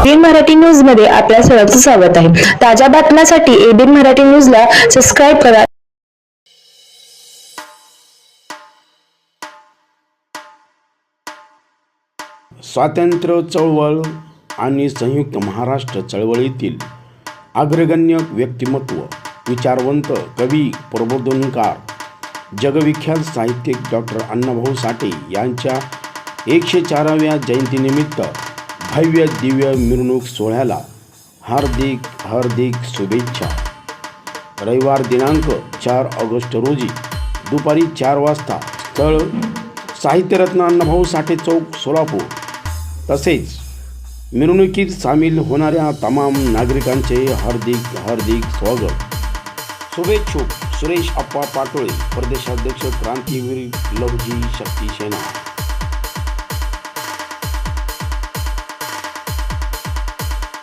एबीन मराठी न्यूजमध्ये आपल्या सर्वांचं स्वागत आहे. ताज्या बातम्यांसाठी एबीन मराठी न्यूजला सबस्क्राईब करा. स्वातंत्र्य चळवळ आणि संयुक्त महाराष्ट्र चळवळीतील अग्रगण्य व्यक्तिमत्व विचारवंत कवी प्रबोधनकार जगविख्यात साहित्यिक डॉक्टर अण्णाभाऊ साठे यांच्या एकशे चाराव्या जयंतीनिमित्त भव्य दिव्य मिरवणूक सोहळ्याला हार्दिक हार्दिक शुभेच्छा. रविवार दिनांक चार ऑगस्ट रोजी दुपारी चार वाजता स्थळ साहित्यरत्न अण्णाभाऊ साठे चौक सोलापूर. तसेच मिरवणुकीत सामील होणाऱ्या तमाम नागरिकांचे हार्दिक हार्दिक स्वागत. शुभेच्छुक सुरेश अप्पा पाटोळे प्रदेशाध्यक्ष क्रांतीवीर लवजी शक्ती सेना.